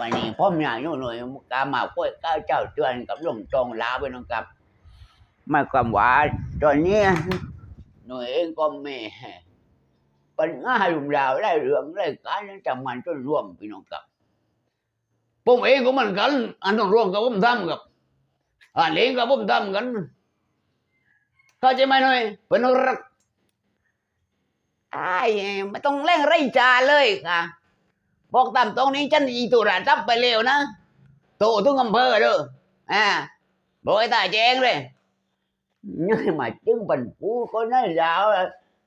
วันนี้ผมอยากอยู่หน่วยกามาคุยก้าวเจ้าเตือนกับหลวงจงลาไปน้องครับมาความว่าตอนนี้หน่วยเองก็ไม่ปัญหาลุมราวได้เรื่องได้การจำมันจนร่วมพี่น้องครับผมเองก็มือนกัน อันต้องร่วมกับผมทำกับอันเองกับผมทำกันเข้าใจไหมหน่อยเป็นรักไอ้ไม่ต้องเร่งไร่จาเลยค่ะ บอกตามตรงนี้ฉันอีตุราทับไปเร็วนะโตทุกอำเภอเด้ออ่าบอกให้ตาแจ้งเลยนี่มาจึงปันปูคนนั้นยาว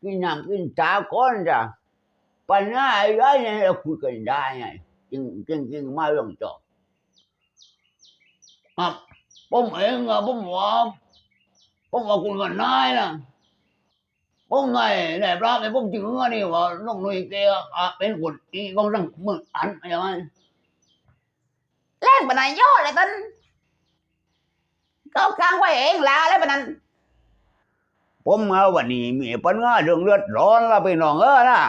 กินน้ำกินชาก้อนจ้ะปัญหาอะไรเนี่ยเราคุยกันได้ไงจริงจริงจริงมาเรื่องจบอะผมเองอะผมว่าผมว่าคุณกันนายนะ ผมไงในพระในผมจึงว่านี่ว่าน้องนุ้ยแกอะเป็นคนที่กำลังมืออันใช่ไหมแลกบันไดย่อเลยตันก็ค้างไว้เองลาแล้วบันนั้นผมเอาวันนี้มีปัญหาเรื่องเลือดร้อนละพี่น้องเออนะ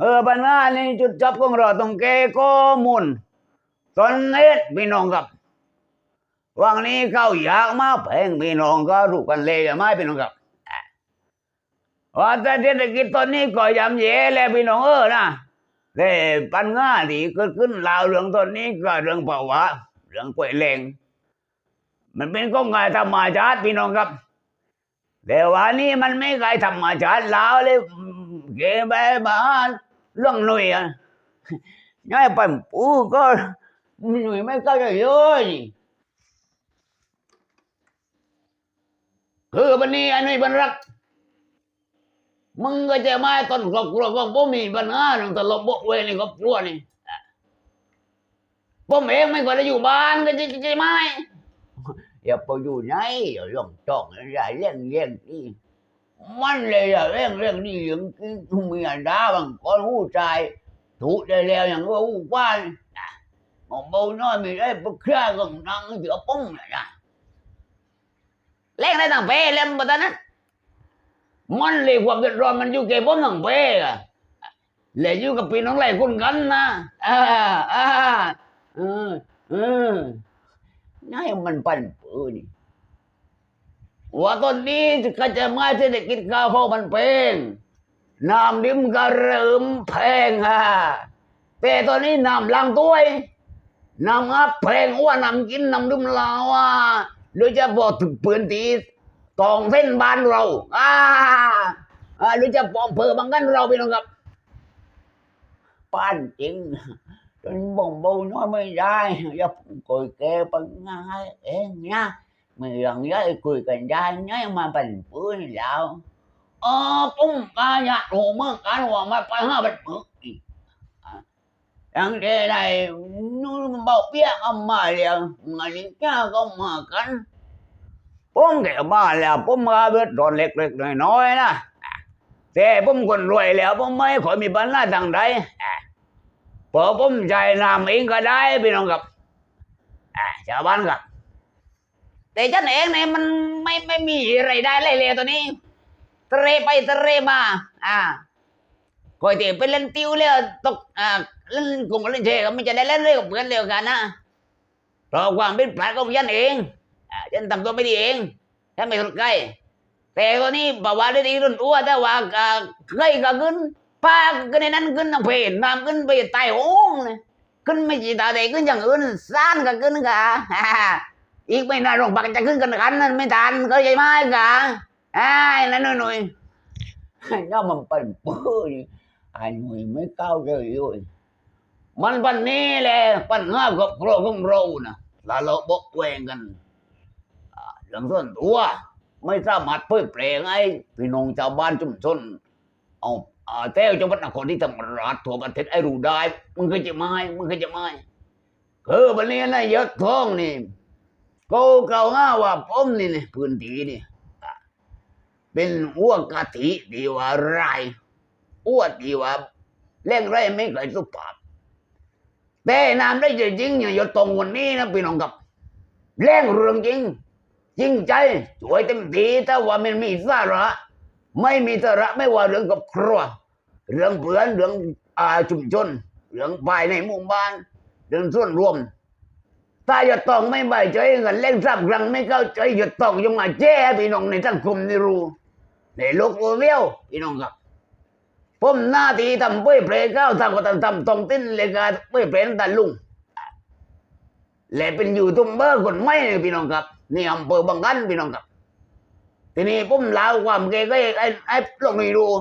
เออปัญหานี่จุดจับของเราต้องแก้ข้อมูลตอนนี้พี่น้องครับวันนี้เขาอยากมาแพงพี่น้องก็รู้กันเลยใช่ไหมพี่น้องครับอะ ว่าแต่เศรษฐกิจตอนนี้ก็ยำแย่แล้วพี่น้องเออนะแต่ปัญหาที่เกิดขึ้นราวเรื่องตอนนี้ก็เรื่องภาวะเรื่องป่วยแรงมันเป็นของงธรรมชาติพี่น้องครับแต่วันนี้มันไม่เคยธรรมชาติล้วเลยเก็บไปบ้านเรื่องหน่วยอะง่ายปั่นปูก็หน่วยไม่ก็จะเยอะนี่คือวันนี้อันนี้บันรัก มึงก็จะมาต้นครอบครัวของผมมีปัญหาเรื่องตลบกเวรในครอบครัวนี่อะผมเองไม่ควรจะอยู่บ้านก็จะจะไม่อย่าไปอยู่ไหนอย่าลองจองอย่าเลี้ยงเลี้ยงนี่มันเลยอย่าเลี้ยงเลี้ยงนี่อย่างที่มียด่าบางคนหูใจถูกได้แล้วอย่างว่าหูบ้านมองเบาน้อยมีได้ปเครือก็นั่งเสือป้องนะนะแลกได้ตั้งเป้เล่มบันนั้น มันเลยความเดือดร้อนมันอยู่แก่ผมทั้งเป้อะเลยอยู่กับพี่น้องหลายคนกันนะอ่าอ่าเออเออนี่มันปั่นปืนนี่ว่าตอนนี้ก็จะมาเศรษฐกิจข้าวพอมันแพงน้ำดิมก็เริ่มแพงฮะแต่ตอนนี้น้ำล้างถ้วยน้ำอัพแพงอ้ว่าน้ำกินน้ำดื่มลาวอะโดยเฉพาะถึงพื้อนที่ กองเส้นบ้านเราอ่าหรือจะปอมเพอบางกันเราไปลงกับป้านจริงจนบ่งบูน้อยไม่ได้อย่าคุยแกปังง่ายเองนะไม่เรื่องย่อยคุยกันได้เนี่ยมาเป็นปืนแล้วอ๋อปุ้มกายาโหเมื่อการหัวมาไปห้าเป็นปืนทั้งเดไรนู้นเบอกเพี้ยอามาเลยงานนี้เจ้ก็มากัน bình bữa đang đề này nó bảo biết ông mà liền mà đi cha không mà cắn bông kiểu mà là bông ra biết đòn lệch lệch này nói nè แต่ผมคนรวยแล้วผมไม่ค่อยมีปัญหาทางใดอะเปิดผมใจนำเองก็ได้พี่น้องครับชาวบ้านครับแต่ฉันเองเนี่ยมันไม่ไม่มีไรายได้เลยเลยตัวนี้เตะไปเตะมา อ่าคอยเตะไปเล่นติวเลยตกอ่าเล่นกลุ่มเล่นเชก็ไม่จะได้เล่นเร็วเพื่อนเร็วกันนะเพราะความผิดพลาดของฉันเอง ฉันทำตัวไม่ดีเองฉันไม่สนใจแต่ตัวนี้บอกว่าได้ดีรุ่นอ้วนแต่ว่าอ่าเคยก็ขึ้นปลาขึ้นในนั้นขึ้นน้ำเพนน้ำขึ้นไปใต้โอ่งเลยขึ้นไม่จีตาเด็กขึ้นอย่างอื่นซ่านก็ขึ้นกะอีกไม่นานโรงพยาบาลจะขึ้นกันกันนั่นไม่ทันก็ใจไหมกะไอ้นั่นหน่อย nó mà bẩn bơ thì ai người mới cao rồi rồi มันปันนี้แหละปัญหากับครอบของเรานะถ้าเราบกแวงกัน เรื่องส่วนตัว ไม่สามารถเผยแพร่ให้พี่น้องชาวบ้านชุมชนเอาอ่าแต้วจังหวัดนครที่ธรรมราชทั่วประเทศไอ้รู้ได้มึงเคยจะไม่มึงเคยจะไม่คือวันนี้นะยศทองนี่กูกล่าวหาว่าผมนี่นี่พื้นที่นี่เป็นอ้วกกะทิดีว่าไรอ้วกดีว่าเล่งไรไม่เคยสุภาพแต่นามได้จริงๆอย่างยศตรงวันนี้นะพี่น้องครับเล่งเรื่องจริง จริงใจสวยเต็มทีถ้าว่ามันมีสาระไม่มีสาระไม่ว่าเรื่องกับครัว เรื่องเพื่อนเรื่องอาชุมชน เรื่องภายในหมู่บ้าน เรื่องส่วนรวม ถ้าหยดตองไม่ใบใจกันเล่นซ้ำครั้งไม่เข้าใจหยดตองยังมาแจ้พี่น้องในสังคมนี่รู้ในโลกโซเชียลพี่น้องครับผมหน้าที่ทำเป้ยเปรย์เข้าทำก็ทำตรงติ้นเลยการเป้ยเปรย์ตันลุงและเป็นยูทูบเบอร์คนไม่พี่น้องครับ นี่อำเภอบางกันพี่น้องครับ ทีนี้ผมเล่าความเกก็ไอ้ไอ้ลงไม่รู้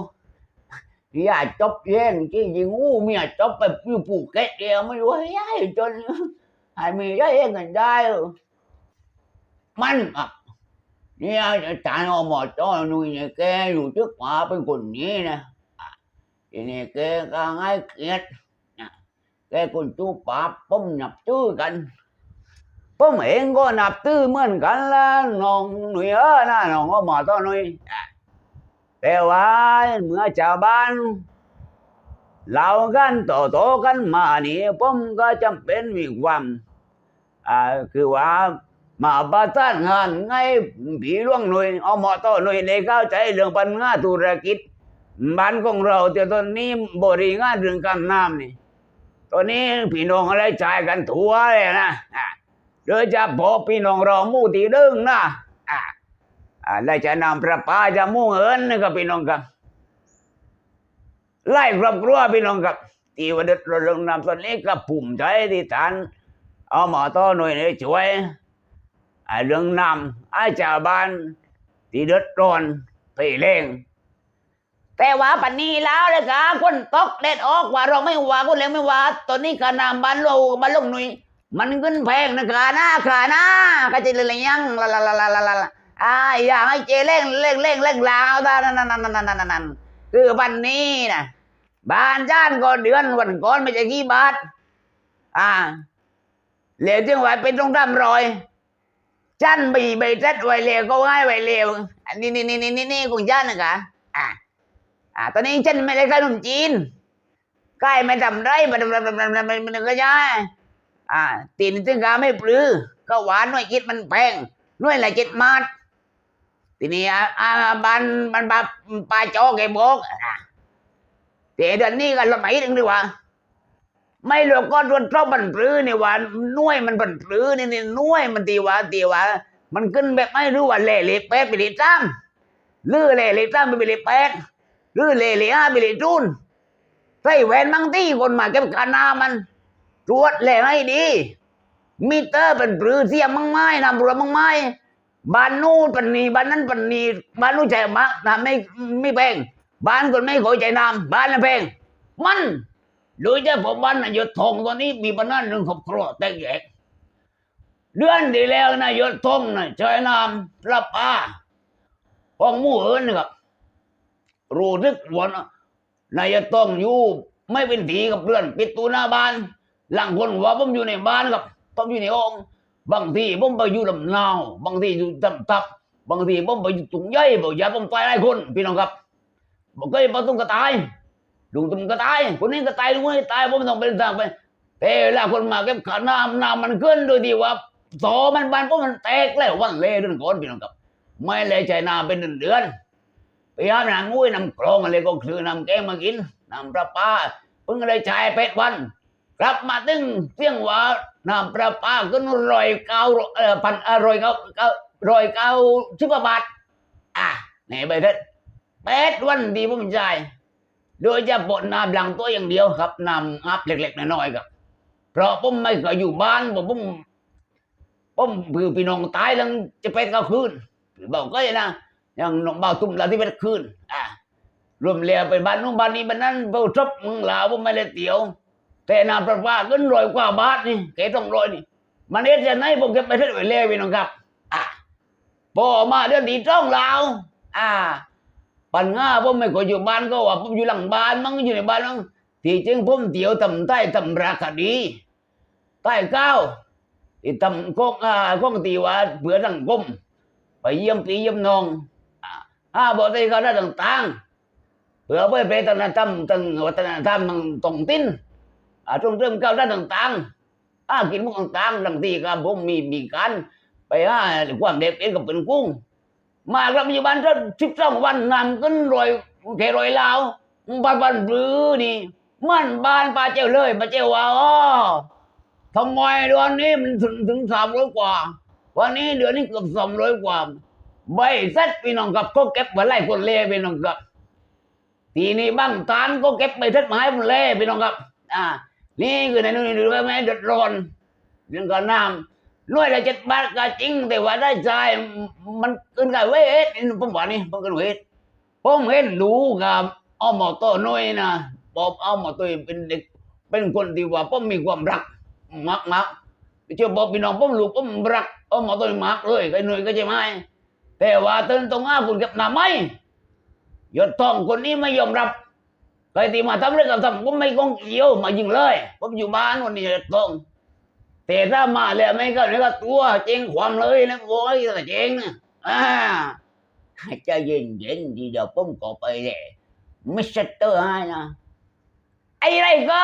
อย่าจบเย็นจริงงอู้เมียจบไปอยู่ภูเก็ตเดียวไม่รู้ให้ย้ายจนไอ้มีย้ายเองกันได้มันอะเนี่ยอาจารย์อมอจ้อหนุ่ยเนี่ยแกอยู่ trước ป่าเป็นคนนี้นะทีนี้แกก็ให้เกียรตินะแกคนจูป่าผมหนับชื่อกัน ผมเองก็นับถือเหมือนกันละน้องหนุ่ยเออนะน้องก็มาต้อนหนุ่ยแต่ว่าเมื่อชาวบ้านเล่ากันต่อต่อๆกันมานี่ผมก็จำเป็นมีความอ่าคือว่ามาประสานงานไงผีล่วงหน่วยเอาหมอต้อหน่วยในเข้าใจเรื่องปัญหาธุรกิจบ้านของเราแต่ตอนนี้บริงานเรื่องการน้ำนี่ตอนนี้พี่น้องอะไรจ่ายกันทั่วเลยนะอะ โดยจะบอกพี่น้องเรามู่ที่ดึงนะอ่าอ่าและจะนำประปาจะมุ่งเอินนะครับพี่น้องครับไล่ครอบครัวพี่น้องครับที่วันเด็ดเราลงนำตอนนี้ก็ภูมิใจที่ท่านเอาหมอต้อหน่วยนี้ช่วยเรื่องนำอาชาวบ้านที่เดือดร้อนไปเร่งแต่ว่าปันนี้แล้วเลยค่ะคนตกเด็ดออกว่าเราไม่ว่าคนเลี้ยงไม่ว่าตอนนี้กานามบ้านโลบ้านลงหนุ่ย มันขึ้นแพงนะขาหน้าขาหน้าก็จะเลยยังละละละละละละอ่าอยากให้เจเร่งเร่งเร่งเร่งลาวตานั่นนั่นนั่นนั่นนั่นนั่นคือวันนี้นะบ้านจ้านก็เดือนวันก่อนไม่ใช่กี่บาทอ่าเหลวจึงว่าเป็นต้องทำรอยจันบีใบจัดไว้เลวก็ง่ายไว้เลวอันนี้นี่นี่นี่นี่ของจันนะคะอ่าอ่าตอนนี้ฉันไม่ได้ขนมจีนใกล้ไม่ทำไรมันมันมันมันมันมันก็ย้าย อ่าตีนถึงกาไม่ปลือ ก็หวานหน่วยคิดมันแพงหน่วยละเจ็ดมาททีนี้อ่าบันบันปลาปลาจอแกบอกอะแต่เดือนนี้กันละไหมถึงดีกว่า ไม่หรอกก็รวนเท่าบันปลือนี่ว่าหน่วยมันบันปลือนี่นี่หน่วยมันตีว่าตีว่า มันขึ้นแบบไม่รู้ว่าเล่เล่แปดไปเล่จ้ามลือเล่เล่จ้มไปเล่แปดหรือเล่เล่อาไปเล่จูนใส่แหวนบางที่คนมาเก็บกานามัน ตรวจแหล่ให้ดี มิเตอร์เป็นปรือเสียมังไม้นำรัวมังไม้บ้านนู้นปันนีบ้านนั้นปันนีบ้านนู้นใจมากทำไม่ไม่แพงบ้านคนไม่ขอใจนำบ้านนั้นแพงมันโดยเฉพาะบ้านนายศทองตอนนี้มีปัญหาเรื่องครอบครัวแตกแยกเดือนที่แล้วนายศทองนะใช้นามรับอาของมู่เอิญนะครับรู้ทึกวันนายจะต้องอยู่ไม่เป็นถีกับเพื่อนปิดตูหน้าบ้าน หลังคนว่าผมอยู่ในบ้านกับผมอยู่ในห้องบางทีผมไปอยู่ลำนาวบางทีอยู่ตำตับบางทีผมไปอยู่ตุงใหญ่บอกอย่าผมตายหลายคนพี่น้องครับบอกก็ยังต้งกระตายลุงตุ้มกระตายคนนี้กระตายลุงนี้ตายผมต้องเป็นทางไปแต่เวลาคนมาเก็บขาน้ำน้ำมันขึ้นโดยที่ว่าโตมันบานเพราะมันแตกแล้ววันเล่เรื่องก่อนพี่น้องครับ ไม่เลยใจน้ำเป็นเดือนๆพยายามนางงุ้ยนำกรองอะไรก็คือนำแกงมากินนำประปาเพิ่งอะไรใช้เป็ดวัน กลับมาตึงเสียงว่านำประปาขึ้นรอยเก้าเอ่อพันอร่อยเก้าเก้ารอยเก้าสิบกว่าบาทอะไหนไปเถิดเป็ดวันดีผมจ่ายโดยจะบดน้ำหลังตัวอย่างเดียวครับนำอัพเล็กๆน้อยๆครับ เพราะผมไม่เคยอยู่บ้านผมผมผมคือพี่น้องตายแล้วจะเป็ดก็คืนบอกก็อย่างนะอย่างน้องเบาตุ้มลาที่เป็นคืนอะรวมเรียไปบ้านนู้นบ้านนี้บ้านนั้นเบาทบมึงลาวผมไม่ได้เตียว แต่น้ำประปาเงินร้อยกว่าบาทนี่แกต้องร้อยนี่ มันเอ็ดจะไหนผมเก็บไปเท่าไหร่เลยพี่น้องครับ อะพอมาเดือนที่จ้องลาวอ่า ปัญหาผมไม่ค่อยอยู่บ้านก็ว่าผมอยู่หลังบ้านมั้งอยู่ในบ้านมั้งที่จริงผมเตียวทำใต้ทำราคาดีใต้เก้าที่ทำกงอ่ากงตีว่าเผื่อสังคมไปเยี่ยมปีเยี่ยมน้องอ่าอ่าบอกได้เขาได้ต่างๆเผื่อไปไปตอนนั้นทำตั้งวัฒนธรรมมันตรงติ้น อ่าตรงเริ่มก้าได้ต่างๆอากินมุกต่างๆบางทีก็ผมมีมีการไปอ่าความเด็ดเองกับเป็นกุ้ง มาครับปัจจุบันถ้าสิบสองวันนำกันรอยแค่รอยลาวบ้านบ้านปลือนี่มันบานปลาเจ้าเลยปลาเจ้าว่าอ๋อทำไมเดือนนี้มันถึงถึงสามร้อยกว่า วันนี้เดือนนี้เกือบสองร้อยกว่าใบซ็ตพี่น้องกับก็เก็บมาไล่คนเล่พี่น้องกับทีนี้บ้างตานก็เก็บไปเซ็ตมาให้คนเล่พี่น้องกับ อ่า นี่คือในนู้นนี่ไหมไม่เดือดร้อนเรื่องการน้ำน้อยละเจ็ดบาทก็จริง แต่ว่าได้ใจมันเกินกับเวทนี่ผมว่านี่ผมเกินเวทผมเห็นรู้กับเอาหมอโตน้อยนะบอกเอาหมอโตเป็นเด็กเป็นคนที่ว่าผมมีความรักมากมากเชื่อบอกพี่น้องผมรู้ผมรักเอาหมอโตมากเลยไอ้หน่วยก็ใช่ไหมแต่ว่าเตือนตรงอ้าคุณกับหน้าไม่ยศทองคนนี้ไม่ยอมรับ ครที่มาทำเรื่องกับทำผมไม่กงเกี่ยวมายิงเลย ผมอยู่บ้านวันนี้ยศทองแต่ถ้ามาแล้วไม่ก็นี่ก็ตัวเจงความเลยนะโว้ยแต่เจงนะอ่าให้ใจเย็นเย็นดีเดี๋ยวผมก็ไปเลยไม่เซ็ตเตอร์ให้นะไอ้ไรก็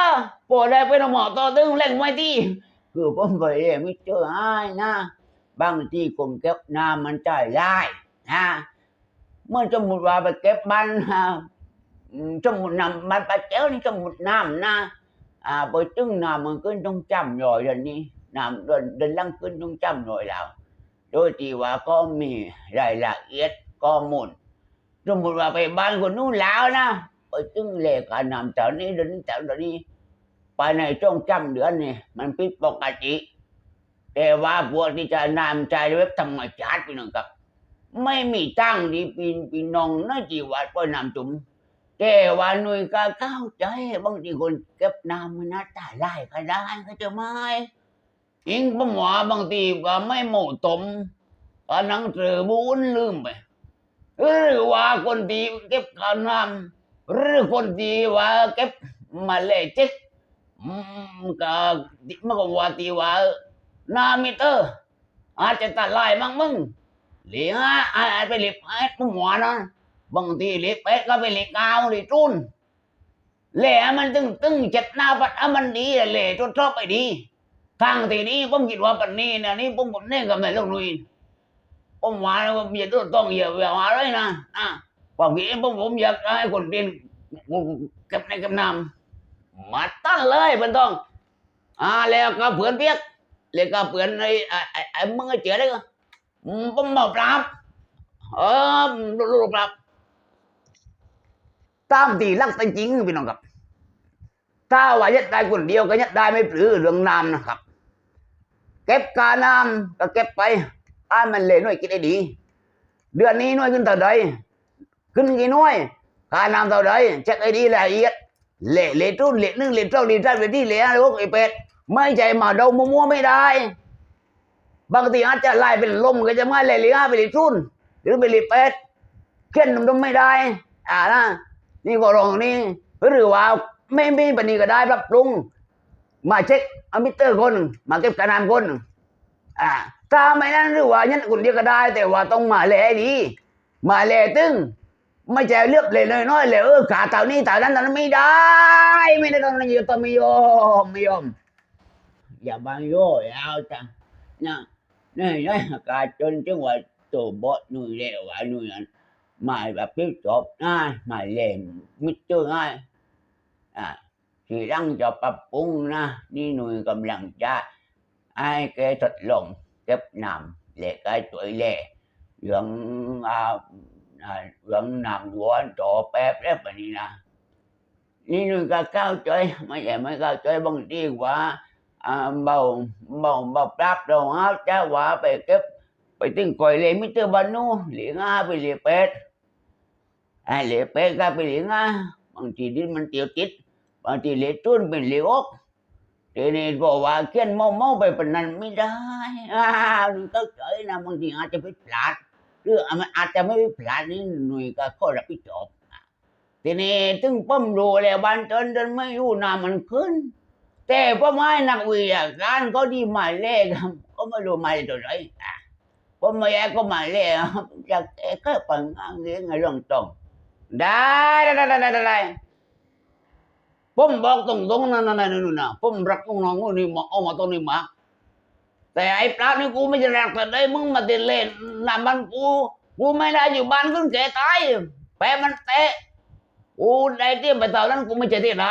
ปวดได้เป็นหมอต่อตึงเล่งไม่ที่คือผมไปเลยไม่เจอให้นะบางทีคนเก็บน้ำมันใจได้นะเมื่อสมมติว่าไปเก็บมัน ฮะอืมสมมตินำมันไปเจ้านี่สมมติน้ำนะ à bởi từng nào mà cứ trong trăm rồi rồi đi làm đền đền lăng cứ trong trăm rồi nào đôi thì ว่าก็มีรายละเอียดข้อมูลสมมติว่าไปบ้านคนนู้นแล้วนะไปตึงเลขการนำแถวนี้เดินแถวนี้ไปในช่วงจำเดือนนี่มันผิดปกติแต่ว่าพวกที่จะนำใจเว็บธรรมชาติพี่น้องครับ ไม่มีตั้งดีปีนปีนองนั่นจีวัดก็นำจุ่ม แต่ว่าหน่วยก็เข้าใจบางทีคนเก็บน้ำมันน่าตายได้ก็ได้ก็จะไม่อิงผมว่าบางทีก็ไม่เหมาะสมก็หนังสือบุญลืมไปหรือว่าคนที่เก็บข้าวน้ำหรือคนที่ว่าเก็บมาเลเจ็กอืมก็มันก็ว่าที่ว่านามิเตอร์อาจจะตัดลายมั่งมึงเหลียอาจไปเหลียบไอ้ผมว่านะ บางทีเล็กเป็ดก็ไปเล็กเกาเล็กจุนแหล่มันตึงตึงเจ็ดหน้าปัดอะมันดีแหล่จดชอบไปดีทางทีนี้ผมคิดว่าปันนี้นะนี่ผมผมเน่กับนายลูกนุยผมว่าว่าอย่าต้องต้องอย่าอย่าว่าเลยนะอะความคิดผมผมอยากให้คนเรียนเก็บในเก็บน้ำมาตั้งเลยมันต้องอ่าแล้วก็เผื่อนเปียกแล้วก็เผื่อนไอ้ไอ้ไอ้มึงไอ้เจ๋อได้ก็อืมผมมาปราบเออลูกปราบ ตามที่รักจริงๆพี่น้องครับ ถ้าว่ายัดได้คนเดียวก็ยัดได้ไม่ปรือเรื่องน้ำนะครับ เก็บกาน้ำก็เก็บไปอ้านมันเลยหน่วยกินได้ดี เดือนนี้หน่วยขึ้นเท่าใดขึ้นกี่หน่วยกาน้ำเท่าใดเช็คไอ้ดีละเอียดเละเละทุ่นเละหนึ่งเละเท่าเละเท่าเละที่เละอะไรพวกไอ้เป็ดไม่ใจมาเดามั่วไม่ได้ บางทีอาจจะไล่เป็นลมก็จะไม่เละเละไปเละทุ่นหรือไปเละเป็ดเข็นมันไม่ได้ อ่านะ นี่ก็ลองนี่หรือว่าไม่มีปัญหาก็ได้รับปรุงมาเช็คอมิเตอร์คนมาเก็บคะแนนคนอ่าถ้าไม่นั้นหรือว่ายันคนเดียวก็ได้ แต่ว่าต้องมาแลดีมาแลตึงไม่ใช่เลือกเลยน้อยๆเลยเออขาเต่านี้เต่านั้นเต่านั้นไม่ได้ ไม่ได้ต้องอยู่ต้องไม่ยอมไม่ยอมอย่าบางโย่เอาจังนะนี่นี่การจนจังหวะตัวบอสหนุ่ยเร็วว่าหนุ่ยนั้ มาแบบพิจบง่ายมาเล่นมิตรง่ายอ่าทีหลังจะปรับปรุงนะนี่หน่วยกำลังจะให้แกทดลองเก็บน้ำเล็กไอ้ตัวเล่เรื่องอ่าเรื่องน้ำวัวต่อแป๊บแล้วแบบนี้นะนี่หน่วยก็เข้าใจไม่ใช่ไม่เข้าใจบางทีว่าอ่าเบาเบาเบาปรับเราฮะจะว่าไปเก็บไปถึงก่อยเลยมิเตอร์บานูเหลียงาไปเหลียเป็ด เหลเป็ดก็ไปเหลียงอะบางทีดินมันเตียวติดบางทีเหลตุ้นเป็นเหลวอกทีนี้บอกว่าเขียนเมาเมาไปเป็นนั้นไม่ได้อ้าวนี่ก็เฉยนะบางทีอาจจะไปพลาดหรือมันอาจจะไม่ไปพลาดนี่หน่วยก็ข้อรับผิดชอบทีนี้ถึงป้อมรูแล้วบ้านเตินเดินไม่รู้น้ำมันขึ้น แต่พ่อไม้นักวิทยาการก็ดีหมาเลขครับก็ไม่รู้มาตัวไหนอะพ่อไม่ก็มาเลขครับอยากแต่ก็ปังงานเลี้ยงไงเรื่องตรง ได้ได้ได้ได้ได้ได้ผมบอกตรงๆนั่นนั่นนั่นนู่นนะผมรักน้องนู่นนี่มาเอามาตรงนี้มา แต่ไอ้ปลานี่กูไม่จะรักแต่ได้มึงมาติดเล่นนำมันกูกูไม่ได้อยู่บ้านขึ้นแก่ตายแปะมันเตะกูได้เตี้ยไปเท่านั้นกูไม่จะที่ไร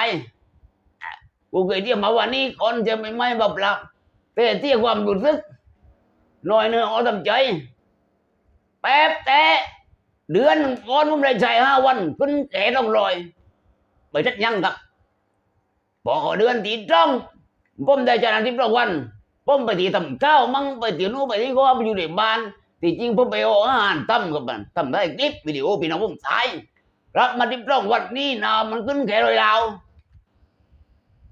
กูเคยเที่ยวมาวันนี้คนจะไม่ไม่แบบหลักแต่เที่ยวความรู้สึกหน่อยเนื้อเอาทำใจแป๊บแต่ เดือนก่อนผมได้ใช้ห้าวันขึ้นแก่ต้องลอย ไปทัดยังครับพอกเดือนตีจ้องผมได้จานาทิตย์ละวันผมไปตีทำข้าวมั่งไปตีนู้ไปที่ก็ไปอยู่ในบ้านที่จริงผมไปเอาอาหารทำกับมันทำได้คลิปวิดีโอพี่น้องผมถ่ายรับมาที่จ้องวันนี้นามันขึ้นแค่ลอยลาว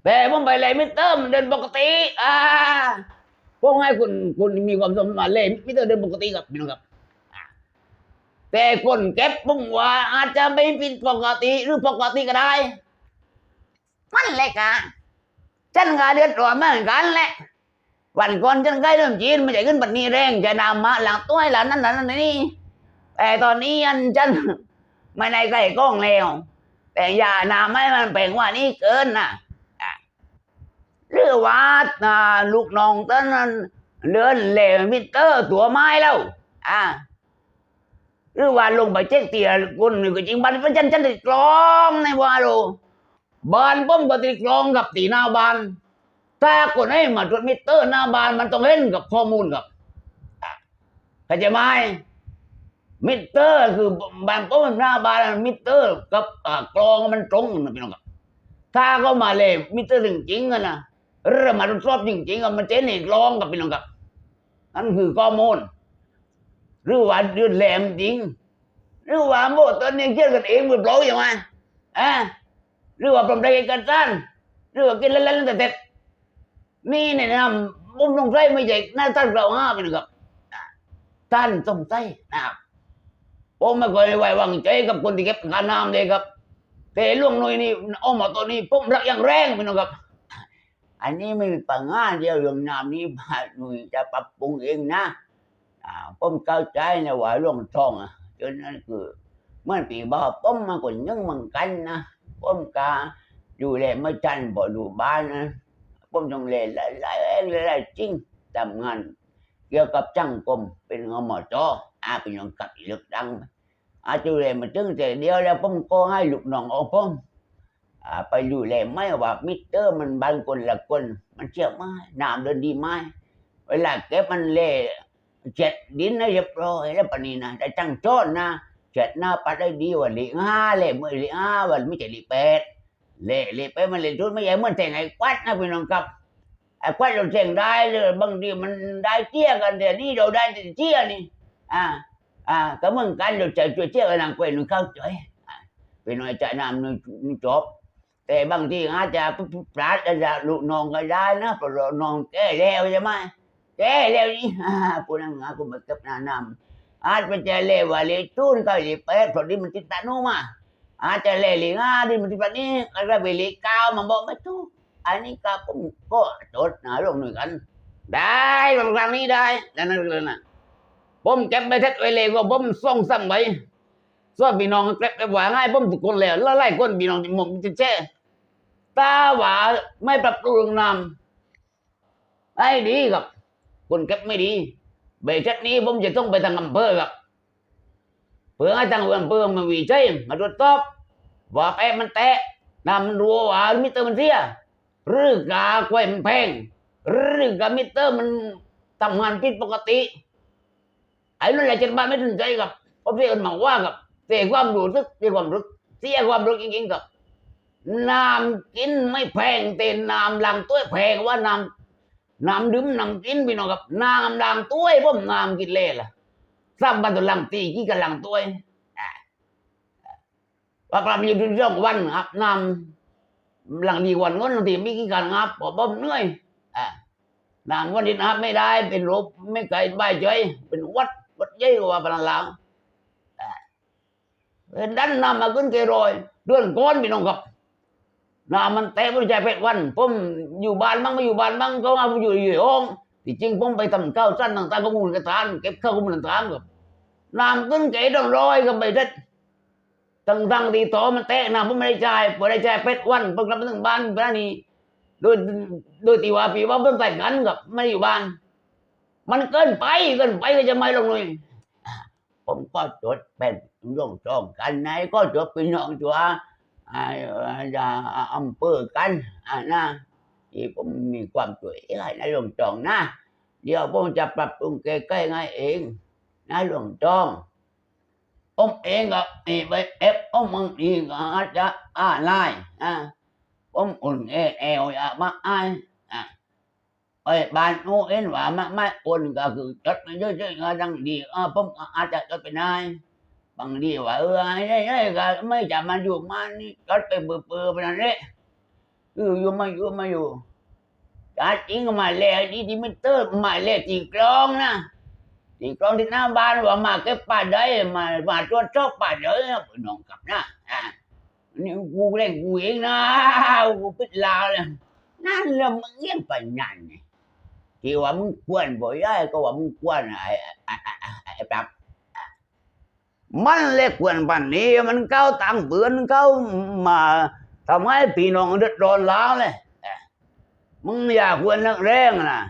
แต่ผมไปเลยไม่เติมเดินปกติอ่าพวกให้คุณคุณมีความสมมาเลยไม่เติมเดินปกติกับพี่น้องครับ แต่คนเก็บปุ้งว่าอาจจะไม่ผิดปกติหรือปกติก็ได้ มันแหละกอะฉันก็เดือดร้อนเหมือนกันแหละวันก่อนฉันใกล้เริ่มจีนมันจะขึ้นบันนี้แรงจะนำมาหลังตัวหลังนั้นหลังนั้นนี่แต่ตอนนี้อันฉันไม่ได้ใกล้กล้องแล้ว แต่อย่านำให้มันเป็นว่านี่เกินนะหรือว่าลูกน้องตอนนั้นเดินเหลวมิเตอร์ตัวไม้แล้ว อ่า หรือว่าลงไปเจ๊กเตียคนหนึ่งก็จริงบ้านพระจันทร์จันติดกลองในวาโรบ้านป้อมก็ติดกลองกับตีหน้าบ้านถ้าคนให้มาตรวจมิเตอร์หน้าบ้านมันต้องเล่นกับข้อมูลกับเข้าใจไหมมิเตอร์คือบ้านป้อมหน้าบ้านมิเตอร์กับกลองมันตรงนะพี่น้องครับถ้าก็มาเลยมิเตอร์จริงๆอะนะหรือมาตรวจสอบจริงๆอะมันเจ๊นี่กลองกับพี่น้องครับนั่นคือข้อมูล หรือว่าเดือดแหลมจริง หรือว่าโมตอนนี้เชื่อกันเองมือเปล่าอย่างไรอะหรือว่าปลอมใจกันสั้นหรือว่ากินเล่นๆแต่เด็ดนี่เนี่ยนะมุมตรงใจไม่ใช่หน้าท่านเราห้าเป็นครับท่านตรงใจนะครับผมไม่เคยไว้วางใจกับคนที่เก็บการน้ำเลยครับแต่ล่วงหน่อยนี่ออกมตัวนี้ผมรักอย่างแรงพี่น้องครับ อันนี้ไม่มีปัญหาเดียวเรื่องน้ำนี้บ้านหนุ่ยจะปรับปรุงเองนะ อ่าผมเข้าใจนะว่าเรื่องทองอะจนนั่นคือเมื่อปีบ่าผมมาก็ยังเหมือนกันนะผมก็ดูแลไม่ทันบ่ดูบ้านนะผมต้องเล่นหลายหลายหลายๆจริงทำงานเกี่ยวกับจังกรมเป็นงมจออาเป็นยังกัดเลือกดังอาดูแลมาถึงแต่เดียวแล้วผมก็ให้ลูกน้องเอาผมอาไปดูแลไม่ว่ามิเตอร์มันบางคนละคน มันเชื่อไหมน้ำเดินดีไหมเวลาเก็บมันเละ เจ็ดดินนะเรียบร้อยแล้วปานนี้นะแต่จังโจนนะเจ็ดหน้าปัดได้ดีว่าลีห้าเลยเมื่อลีห้าวันไม่ใช่ลีแปดเละลีแปดมันเลยทุนไม่ใหญ่เหมือนแต่งไอ้ควัดนะพี่น้องครับไอ้ควัดเราแต่งได้เลยบางทีมันได้เจี้ยกันแต่นี่เราได้แต่เจี้ยนี่อ่าอ่าก็เหมือนกันเราจะช่วยเจี้ยกันนางเกวยหนึ่งเข้าใจอ่าเป็นหน่อยจะนำหนึ่งจบแต่บางทีอาจจะปลาดอาจจะลูกนองก็ได้นะเพราะเรานองแก่แล้วใช่ไหม แกแล้วนี่ปูนังงากูมาเก็บนานำอาจเป็นจะเลวว่าเลจูนก็เลเป็ดเพราะนี่มันติดตานูมาอาจจะเลลีงาดิมันติดปนี้ก็ไปเลี้ยกาวมาบอกไม่ถูกอันนี้ก็ผมก็จดหนาลงหนึ่งกัน ได้บางครั้งนี้ได้นั่นนั่นเลยนะผมเก็บไปเท็ดไว้เลยว่าผมส่งซ้ำไว้ส่วนพี่น้องเก็บไปว่าง่ายผมทุกคนแล้วแล้วไล่คนพี่น้องที่ผมจะแช่ตาว่าไม่ปรับปรุงน้ำไอ้ดีครับ คนเก็บไม่ดีเบรชัดนี้ผมจะต้องไปทางอำเภอครับเพื่อให้ทางอำเภอมาวิจัยมาตรวจสอบว่าแปะมันแตะน้ำมันรัวว่ามิเตอร์มันเสียหรือกากล้วยมันแพงหรือกามิเตอร์มันทำงานผิดปกติไอ้นั่นแหละจ็ดบาไม่สนใจครับผมเรียกมันมาว่ากับเสียความรู้สึกเสียความรู้เสียความรู้จริงๆกับน้ำกินไม่แพงแต่น้ำหลังตัวแพงว่าน้ำ น้ำดื่มน้ำกินพี่น้องครับน้ำล้างถ้วยผมน้ำกินเล่ล่ะสร้างบันตุลังตีกี่กันล้างถ้วยอ่าว่าปรับอยู่ที่สองวันครับน้ำหลังดีวันงนาทีม่กี่การงับพอผมเหนื่อยอ่าน้ำวันนี้นับไม่ได้เป็นรคไม่ไกลใบใจเป็นวัดวัดใหญ่กว่าพลังลางเป็นดันน้ำมาขึ้นเกรอยเดือนก้อนพี่น้องครับ น้ำมันเตะไม่ใช่เป็ดวันผมอยู่บ้านบ้างไม่อยู่บ้านบ้างก็มาผมอยู่อยู่ห้องที่จริงผมไปทำข้าวสั้นต่างๆข้อมูลกระทานเก็บข้าวมูลต่างๆกับน้ำขึ้นเก๋ต้องร้อยกับไปเด็ดตั้งๆที่ต่อมันเตะน้ำผมไม่ได้จ่ายพอได้จ่ายเป็ดวันผมกลับมาถึงบ้านพระนี่โดยโดยตีว่าปีว่าเพิ่มใส่กันกับไม่อยู่บ้าน มันเกินไปเกินไปก็จะไม่ลงเลยผมก็จดเป็นร่วมจองกันไหนก็จดเป็นน้องจัว อ่าอ่าอำเภอกันอ่านะที่ผมมีความช่วยอให้นายหลวงจองนะ เดี๋ยวผมจะปรับปรุงแก้ไขให้เองนายหลวงจองอมเองก็อีไปเอฟอมมึงอีกอาจจะอ่านไล่อ่าผมอุ่นเอเอลอยากมาอ่านอ่าไอ้บ้านโน้เอ็นว่าม่ไม่อุ่นก็คือจัดไปเยอะๆก็ดังดีอ่าผมอาจจะจดไปนาย บางทีว่าเออไอ้ไอ้ก็ไม่จะมาอยู่มานี่ก็ไปเบื่อเบื่อไปนั่นแหละอยู่อยู่มาอยู่มาอยู่แต่จริงมาแลนี่ที่มิเตอร์มาแลตีกลองนะตีกลองที่หน้าบ้านว่ามาเก็บป่าได้มามาตรวจสอบป่าได้นะพี่น้องกลับนะอ่านี่กูเล่นกูเองนะกูปิดลาเลยนั่นแหละมึงเงี้ยไปนั่นไงที่ว่ามึงควรบ่ได้ก็ว่ามึงควรไอ้ไอ้ไอ้ไอ้ไอ้ปั๊บ มันเล็กกว่าปันนี้ มันเก้าตังเปือนเก้ามาทำให้พี่น้องเดือดร้อนแล้วเลยมึงอยากควรนักแรงนะ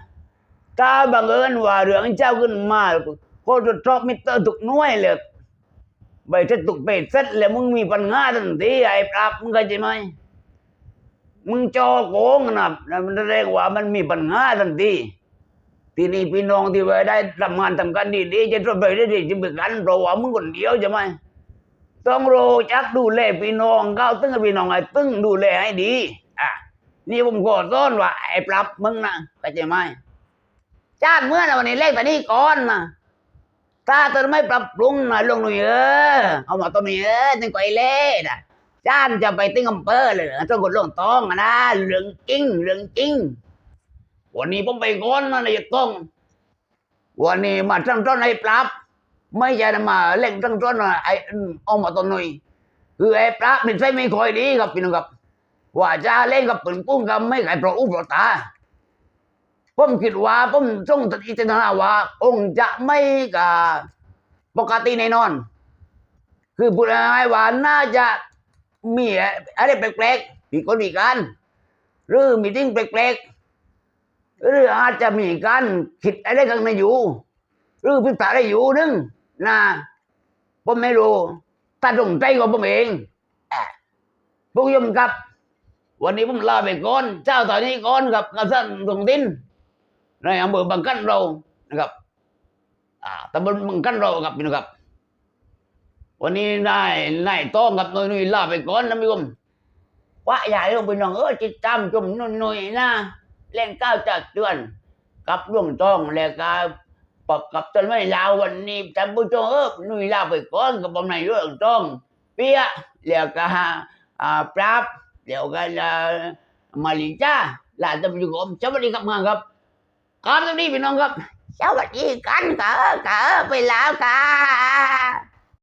ถ้าบังเอิญว่าเรื่องเจ้าขึ้นมาก็จะชอบมิเตอร์ทุกน่วยเลยไปจะตุกไปเสร็จแล้วมึงมีปัญหาทันทีไอ้ปราบมึงเข้าใจไหมมึงจอโกงนะมันแสดงว่ามันมีปัญหาทันที ทีนี้พี่น้องที่ว่าได้ทำงานทำกันดีๆจะทำไปได้ดีจะเป็นกันเราะว่ามึงคนเดียวใช่ไหมต้องรู้จักดูแลพี่น้องเขาตึ้งกับพี่น้องไอ้ตึ้งดูแลให้ดี อะ นี่ผมขอต้อนว่าไอ้ปรับมึงนะเข้าใจไหมชาติเมื่อนะวันนี้เลขแต่นี้ก่อนนะถ้าเธอไม่ปรับปรุงนะลงหน่อยเออเอามาตัวนี้เออนึงไอ้เล่นะชาติจะไปตึ้งอำเภอเลยนะต้องกดลงต้องนะเรื่องจริงเรื่องจริง วันนี้ผมไปก้อนนะนายต้อง วันนี้มาตั้งต้นให้ปรับไม่ใช่มาเล่นตั้งต้นไอ้เอามาต้นหน่อยคือไอ้ปรับนี่ใช่ไม่ค่อยดีครับพี่น้องครับ ว่าจะเล่นกับปืนกุ้งกับไม่ไก่โปรอุปโปรตาผมคิดว่าผมต้องตัดอิจนาว่า องค์จะไม่กับปกติแน่นอน คือพูดง่ายๆว่าน่าจะมีอะไรแปลกๆผิดกฎหมายกัน หรือมีทิ้งแปลกๆ หรืออาจจะมีการคิดอะไรกันในอยู่ หรือพิจารณาอยู่นึงนะผมไม่รู้ถ้าตรงใจของผมเองพวกยมครับ วันนี้ผมลาไปก่อนเจ้าตอนนี้ก่อนกับกษัตริย์ตรงดินในอำเภอบางกันเรานะครับอ่าตำบลบางกันเราครับพี่น้องครับ วันนี้นายนายต้องกับหน่ยหน่ยลาไปก่อนนะพี่ผมว่าใหญ่ลงไปน้องเออจิตจำจมหน่ยหน่ยนะ เล่นก้าวจากเดือน กับล่วงต้องแล้วก็ปรับกับต้นไม้ลาววันนี้จำผู้ชมเออหนุ่ยลาไปก่อนกับผมในเรื่องต้อง เปียแล้วก็อ่าปราบแล้วก็อ่ามาลิจ้าลาตำรวจผมสวัสดีครับมานครับครับสวัสดีพี่น้องครับสวัสดีกันค่ะค่ะไปแล้วค่ะ